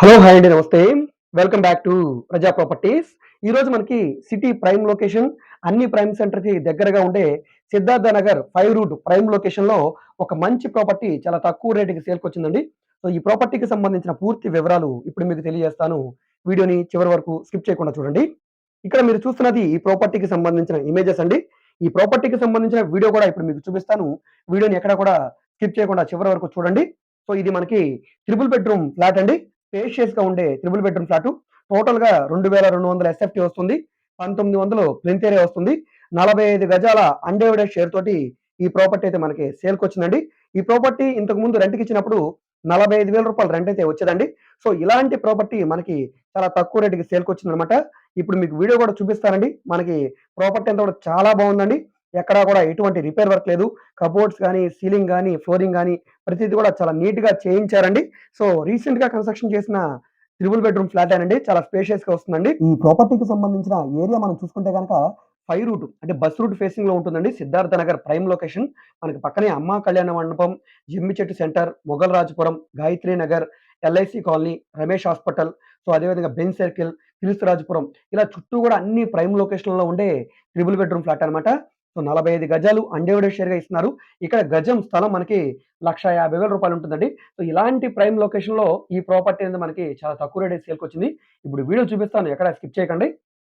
Hello hi అండి నమస్తే. Welcome back to Praja properties ఈరోజు మనకి సిటీ ప్రైమ్ లొకేషన్ అన్ని ప్రైమ్ సెంటర్కి దగ్గరగా ఉండే Siddhartha Nagar five route prime లొకేషన్లో ఒక మంచి ప్రాపర్టీ చాలా తక్కువ రేటుకి సేల్కి వచ్చిందండి. సో ఈ ప్రాపర్టీకి సంబంధించిన పూర్తి వివరాలు ఇప్పుడు మీకు తెలియజేస్తాను. వీడియోని చివరి వరకు స్కిప్ చేయకుండా చూడండి. ఇక్కడ మీరు చూస్తున్నది ఈ ప్రాపర్టీకి సంబంధించిన ఇమేజెస్ అండి. ఈ ప్రాపర్టీకి సంబంధించిన వీడియో కూడా ఇప్పుడు మీకు చూపిస్తాను. వీడియోని ఎక్కడ కూడా స్కిప్ చేయకుండా చివరి వరకు చూడండి. సో ఇది మనకి ట్రిపుల్ బెడ్రూమ్ ఫ్లాట్ అండి. స్పేషియస్గా ఉండే త్రిబుల్ బెడ్రూమ్ ఫ్లాట్. టోటల్గా రెండు వేల రెండు వందల ఎస్ఎఫ్టీ వస్తుంది. పంతొమ్మిది వందలు ప్లింత్ ఏరియా వస్తుంది. నలభై ఐదు గజాల అన్డేవిడెడ్ షేర్ తోటి ఈ ప్రాపర్టీ అయితే మనకి సేల్కి వచ్చిందండి. ఈ ప్రాపర్టీ ఇంతకు ముందు రెంట్కి ఇచ్చినప్పుడు నలభై ఐదు వేల రూపాయలు రెంట్ అయితే వచ్చేదండి. సో ఇలాంటి ప్రాపర్టీ మనకి చాలా తక్కువ రేటుకి సేల్కి వచ్చిందనమాట ఇప్పుడు మీకు వీడియో కూడా చూపిస్తానండి. మనకి ప్రాపర్టీ అంతా కూడా చాలా బాగుందండి. ఎక్కడా కూడా ఎటువంటి రిపేర్ వర్క్ లేదు. కబోర్డ్స్ కానీ సీలింగ్ కానీ ఫ్లోరింగ్ కానీ ప్రతిదీ కూడా చాలా నీట్గా చేయించారండి. సో రీసెంట్గా కన్స్ట్రక్షన్ చేసిన త్రిబుల్ బెడ్రూమ్ ఫ్లాట్ అండి చాలా స్పేషియస్గా వస్తుందండి. ఈ ప్రాపర్టీకి సంబంధించిన ఏరియా మనం చూసుకుంటే కనుక ఫైవ్ రూట్ అంటే బస్ రూట్ ఫేసింగ్లో ఉంటుందండి. Siddhartha Nagar prime location. మనకి పక్కనే Amma Kalyana Mandapam Jammichettu centre Mughal Rajapuram Gayatri Nagar LIC colony Ramesh hospital. So అదేవిధంగా బెన్ సర్కిల్ రాజపురం. ఇలా చుట్టూ కూడా అన్ని ప్రైమ్ లొకేషన్లో ఉండే ట్రిపుల్ బెడ్రూమ్ ఫ్లాట్ అనమాట సో నలభై ఐదు గజాలు అన్డివైడెడ్ షేర్గా ఇస్తున్నారు. ఇక్కడ గజం స్థలం మనకి లక్ష యాభై వేల రూపాయలు ఉంటుందండి. సో ఇలాంటి ప్రైమ్ లొకేషన్లో ఈ ప్రాపర్టీ అనేది మనకి చాలా తక్కువ రేట్ సేల్కి వచ్చింది. ఇప్పుడు వీడియో చూపిస్తాను ఎక్కడ స్కిప్ చేయకండి.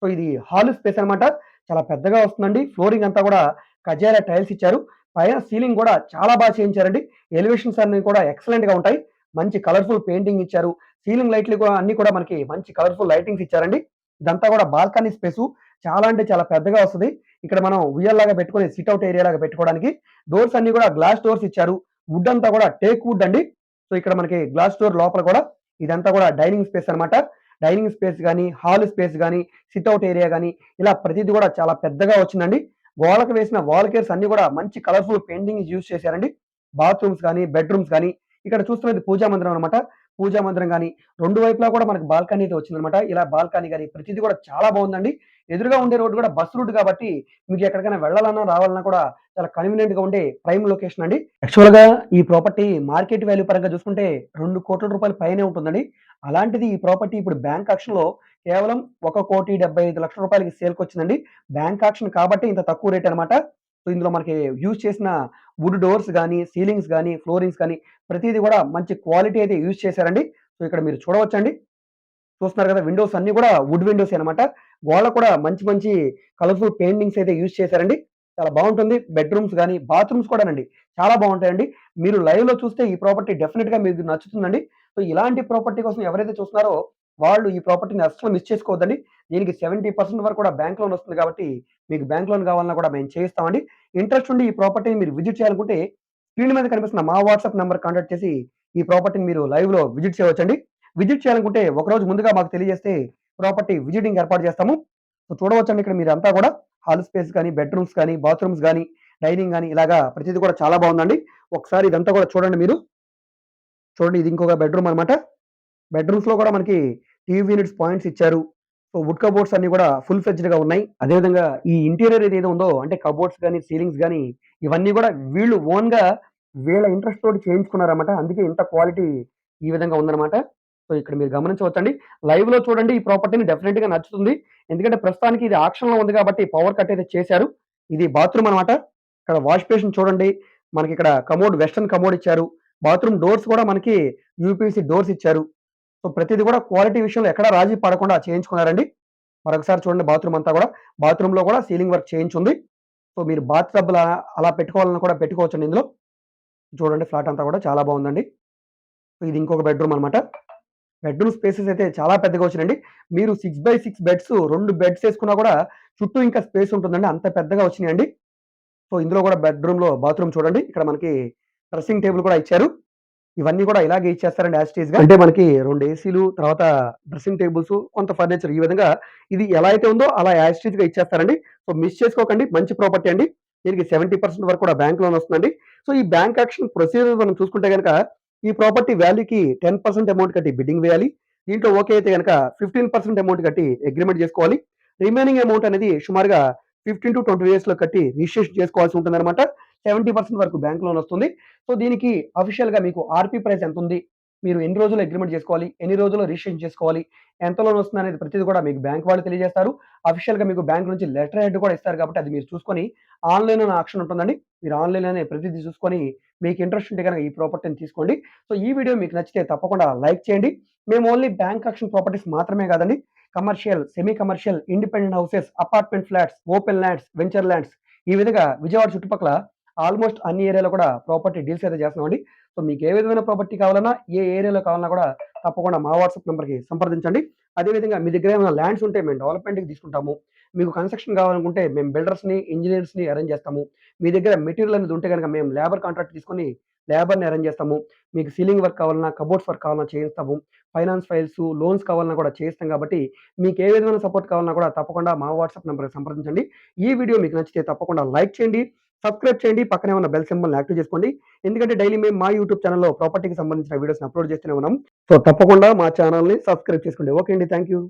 సో ఇది హాల్ స్పేస్ అనమాట చాలా పెద్దగా వస్తుందండి. ఫ్లోరింగ్ అంతా కూడా కజారా టైల్స్ ఇచ్చారు. పైన సీలింగ్ కూడా చాలా బాగా చేయించారండి. ఎలివేషన్స్ అన్ని కూడా ఎక్సలెంట్గా ఉంటాయి. మంచి కలర్ఫుల్ పెయింటింగ్ ఇచ్చారు. సీలింగ్ లైట్లు కూడా అన్ని కూడా మనకి మంచి కలర్ఫుల్ లైటింగ్స్ ఇచ్చారండి. ఇదంతా కూడా బాల్కనీ స్పేసు చాలా అంటే చాలా పెద్దగా వస్తుంది. ఇక్కడ మనం లాగా పెట్టుకుని సిట్అవుట్ ఏరియా లాగా పెట్టుకోవడానికి డోర్స్ అన్ని కూడా గ్లాస్ డోర్స్ ఇచ్చారు. వుడ్ అంతా కూడా టేక్ వుడ్ అండి. సో ఇక్కడ మనకి గ్లాస్ డోర్ లోపల కూడా ఇదంతా కూడా డైనింగ్ స్పేస్ అనమాట డైనింగ్ స్పేస్ కానీ హాల్ స్పేస్ కానీ సిట్అవుట్ ఏరియా కానీ ఇలా ప్రతిదీ కూడా చాలా పెద్దగా వచ్చిందండి. గోడకు వేసిన వాల్ కేర్స్ అన్ని కూడా మంచి కలర్ఫుల్ పెయింటింగ్ యూజ్ చేశారండి. బాత్రూమ్స్ కానీ బెడ్రూమ్స్ కానీ ఇక్కడ చూస్తున్నది పూజా మందిరం అనమాట పూజా మందిరం కానీ రెండు వైపులా కూడా మనకు బాల్కనీ అయితే వచ్చిందనమాట ఇలా బాల్కనీ కానీ ప్రతిదీ కూడా చాలా బాగుందండి. ఎదురుగా ఉండే రోడ్డు కూడా బస్ రూట్ కాబట్టి మీకు ఎక్కడికైనా వెళ్ళాలన్నా రావాలన్నా కూడా చాలా కన్వీనియంట్గా ఉండే ప్రైమ్ లొకేషన్ అండి. యాక్చువల్గా ఈ ప్రాపర్టీ మార్కెట్ వాల్యూ పరంగా చూసుకుంటే రెండు కోట్ల రూపాయల పైనే ఉంటుందండి. అలాంటిది ఈ ప్రాపర్టీ ఇప్పుడు బ్యాంక్ ఆక్షన్లో కేవలం ఒక కోటి డెబ్బై ఐదు లక్షల రూపాయలకి సేల్కి వచ్చిందండి. బ్యాంక్ ఆక్షన్ కాబట్టి ఇంత తక్కువ రేట్ అనమాట సో ఇందులో మనకి యూజ్ చేసిన వుడ్ డోర్స్ కానీ సీలింగ్స్ కానీ ఫ్లోరింగ్స్ కానీ ప్రతిదీ కూడా మంచి క్వాలిటీ అయితే యూజ్ చేశారండి. సో ఇక్కడ మీరు చూడవచ్చండి. చూస్తున్నారు కదా విండోస్ అన్ని కూడా వుడ్ విండోస్ అనమాట గోడ కూడా మంచి మంచి కలర్ఫుల్ పెయింటింగ్స్ అయితే యూజ్ చేశారండి. చాలా బాగుంటుంది. బెడ్రూమ్స్ కానీ బాత్రూమ్స్ కూడా అండి చాలా బాగుంటాయండి. మీరు లైవ్లో చూస్తే ఈ ప్రాపర్టీ డెఫినెట్గా మీకు నచ్చుతుందండి. సో ఇలాంటి ప్రాపర్టీ కోసం ఎవరైతే చూస్తున్నారో వాళ్ళు ఈ ప్రాపర్టీని అసలు మిస్ చేసుకోవద్దండి. దీనికి సెవెంటీ పర్సెంట్ వరకు కూడా బ్యాంక్ లోన్ వస్తుంది కాబట్టి మీకు బ్యాంక్ లోన్ కావాలన్నా కూడా మేము చేయిస్తామండి. ఇంట్రెస్ట్ ఉండి ఈ ప్రాపర్టీని మీరు విజిట్ చేయాలనుకుంటే స్క్రీన్ మీద కనిపిస్తున్న మా వాట్సాప్ నెంబర్ కాంటాక్ట్ చేసి ఈ ప్రాపర్టీని మీరు లైవ్లో విజిట్ చేయవచ్చండి. విజిట్ చేయాలనుకుంటే ఒకరోజు ముందుగా మాకు తెలియజేస్తే ప్రాపర్టీ విజిటింగ్ ఏర్పాటు చేస్తాము. సో చూడవచ్చండి ఇక్కడ మీరు అంతా కూడా. హాల్ స్పేస్ కానీ బెడ్రూమ్స్ కానీ బాత్రూమ్స్ కానీ డైనింగ్ కానీ ఇలాగా ప్రతిదీ కూడా చాలా బాగుందండి. ఒకసారి ఇదంతా కూడా చూడండి మీరు. చూడండి ఇది ఇంకొక బెడ్రూమ్ అనమాట బెడ్రూమ్స్లో కూడా మనకి టీవీ యూనిట్స్ పాయింట్స్ ఇచ్చారు. సో వుడ్ కబోర్డ్స్ అన్ని కూడా ఫుల్ ఫ్లెజ్డ్గా ఉన్నాయి. అదేవిధంగా ఈ ఇంటీరియర్ ఏదైతే ఉందో అంటే కబోర్డ్స్ కానీ సీలింగ్స్ కానీ ఇవన్నీ కూడా వీళ్ళు ఓన్గా వీళ్ళ ఇంట్రెస్ట్ తోటి చేయించుకున్నారన్నమాట. అందుకే ఇంత క్వాలిటీ ఈ విధంగా ఉందన్నమాట. సో ఇక్కడ మీరు గమనించవచ్చండి. లైవ్లో చూడండి ఈ ప్రాపర్టీని డెఫినెట్గా నచ్చుతుంది. ఎందుకంటే ప్రస్తుతానికి ఇది ఆక్షన్లో ఉంది కాబట్టి పవర్ కట్ అయితే చేశారు. ఇది బాత్రూమ్ అనమాట ఇక్కడ వాష్ బేసిన్ చూడండి. మనకి ఇక్కడ కమోడ్ వెస్టర్న్ కమోడ్ ఇచ్చారు. బాత్రూమ్ డోర్స్ కూడా మనకి యూపీసీ డోర్స్ ఇచ్చారు. సో ప్రతిదీ కూడా క్వాలిటీ విషయంలో ఎక్కడ రాజీ పడకుండా చేయించుకున్నారండి. మరొకసారి చూడండి బాత్రూమ్ అంతా కూడా. బాత్రూంలో కూడా సీలింగ్ వర్క్ చేయించుంది. సో మీరు బాత్ టబ్బులు అలా పెట్టుకోవాలని కూడా పెట్టుకోవచ్చండి ఇందులో. చూడండి ఫ్లాట్ అంతా కూడా చాలా బాగుందండి. ఇది ఇంకొక బెడ్రూమ్ అనమాట బెడ్రూమ్ స్పేసెస్ అయితే చాలా పెద్దగా వచ్చినండి మీరు సిక్స్ బై సిక్స్ బెడ్స్ రెండు బెడ్స్ వేసుకున్నా కూడా చుట్టూ ఇంకా స్పేస్ ఉంటుందండి. అంత పెద్దగా వచ్చినాయండి. సో ఇందులో కూడా బెడ్రూమ్లో బాత్రూమ్ చూడండి. ఇక్కడ మనకి డ్రెస్సింగ్ టేబుల్ కూడా ఇచ్చారు. ఇవన్నీ కూడా ఇలాగే ఇచ్చేస్తారండి యాస్టేజ్గా. అంటే మనకి రెండు ఏసీలు తర్వాత డ్రెస్సింగ్ టేబుల్స్ కొంత ఫర్నిచర్ ఈ విధంగా ఇది ఎలా అయితే ఉందో అలా యాస్టేజ్గా ఇచ్చేస్తారండి. సో మిస్ చేసుకోకండి మంచి ప్రాపర్టీ అండి. దీనికి సెవెంటీ పర్సెంట్ వరకు కూడా బ్యాంక్ లోన్ వస్తుందండి. సో ఈ బ్యాంక్ యాక్షన్ ప్రొసీజర్ మనం చూసుకుంటే కనుక ఈ ప్రాపర్టీ వాల్యూకి టెన్ పర్సెంట్ అమౌంట్ కట్టి బిడ్డింగ్ వేయాలి. దీంట్లో ఓకే అయితే కనుక ఫిఫ్టీన్ పర్సెంట్ అమౌంట్ కట్టి అగ్రిమెంట్ చేసుకోవాలి. రిమైనింగ్ అమౌంట్ అనేది సుమారుగా ఫిఫ్టీన్ టు ట్వంటీ ఇయర్స్లో కట్టి రిజిస్ట్రేషన్ చేసుకోవాల్సి ఉంటుంది అనమాట సెవెంటీ పర్సెంట్ వరకు బ్యాంక్ లోన్ వస్తుంది. సో దీనికి అఫీషియల్గా మీకు ఆర్పీ ప్రైస్ ఎంత ఉంది మీరు ఎన్ని రోజుల్లో అగ్రిమెంట్ చేసుకోవాలి? ఎన్ని రోజులు రిజిస్ట్రేషన్ చేసుకోవాలి? ఎంత లోన్ వస్తుంది అనేది ప్రతిదీ కూడా మీకు బ్యాంక్ వాళ్ళు తెలియజేస్తారు. అఫీషియల్గా మీకు బ్యాంక్ నుంచి లెటర్ హెడ్ కూడా ఇస్తారు కాబట్టి అది మీరు చూసుకొని ఆన్లైన్ అనే ఆప్షన్ ఉంటుందండి. మీరు ఆన్లైన్లోనే ప్రతిదీ చూసుకొని మీకు ఇంట్రెస్ట్ ఉంటే కనుక ఈ ప్రాపర్టీని తీసుకోండి. సో ఈ వీడియో మీకు నచ్చితే తప్పకుండా లైక్ చేయండి. మేము ఓన్లీ బ్యాంక్ ఆక్షన్ ప్రాపర్టీస్ మాత్రమే కాదండి. Commercial semi commercial independent houses apartment flats open lands venture lands ఈ విధంగా విజయవాడ చుట్టుపక్కల ఆల్మోస్ట్ అన్ని ఏరియాలో కూడా ప్రాపర్టీ డీల్స్ అయితే చేస్తున్నామండి. సో మీకు ఏ విధమైన ప్రాపర్టీ కావాలన్నా ఏ ఏరియాలో కావాలన్నా కూడా తప్పకుండా మా వాట్సాప్ నెంబర్కి సంప్రదించండి. అదేవిధంగా మీ దగ్గర ఏమైనా ల్యాండ్స్ ఉంటే మేము డెవలప్మెంట్కి తీసుకుంటాము. మీకు కన్స్ట్రక్షన్ కావాలనుకుంటే మేము బిల్డర్స్ని ఇంజనీర్స్ని అరేంజ్ చేస్తాము. మీ దగ్గర మెటీరియల్ అనేది ఉంటే కనుక మేము లేబర్ కాంట్రాక్ట్ తీసుకొని లేబర్ని అరేంజ్ చేస్తాము. మీకు సీలింగ్ వర్క్ కావాలన్నా కబోర్డ్స్ వర్క్ కావాలన్నా చేయిస్తాము. ఫైనాన్స్ ఫైల్స్ లోన్స్ కావాలన్నా కూడా చేయిస్తాం కాబట్టి మీకు ఏ విధమైన సపోర్ట్ కావాలన్నా కూడా తప్పకుండా మా వాట్సాప్ నెంబర్కి సంప్రదించండి. ఈ వీడియో మీకు నచ్చితే తప్పకుండా లైక్ చేయండి. సబ్స్క్రైబ్ చేయండి. పక్కనే ఉన్న బెల్ సింబల్ యాక్టివ్ చేసుకోండి. ఎందుకంటే డైలీ మేము మా యూట్యూబ్ ఛానల్లో ప్రాపర్టీకి సంబంధించిన వీడియోస్ అప్లోడ్ చేస్తూనే ఉన్నాం. సో తప్పకుండా మా ఛానల్ని సబ్స్క్రైబ్ చేసుకోండి. ఓకే అండి. Thank you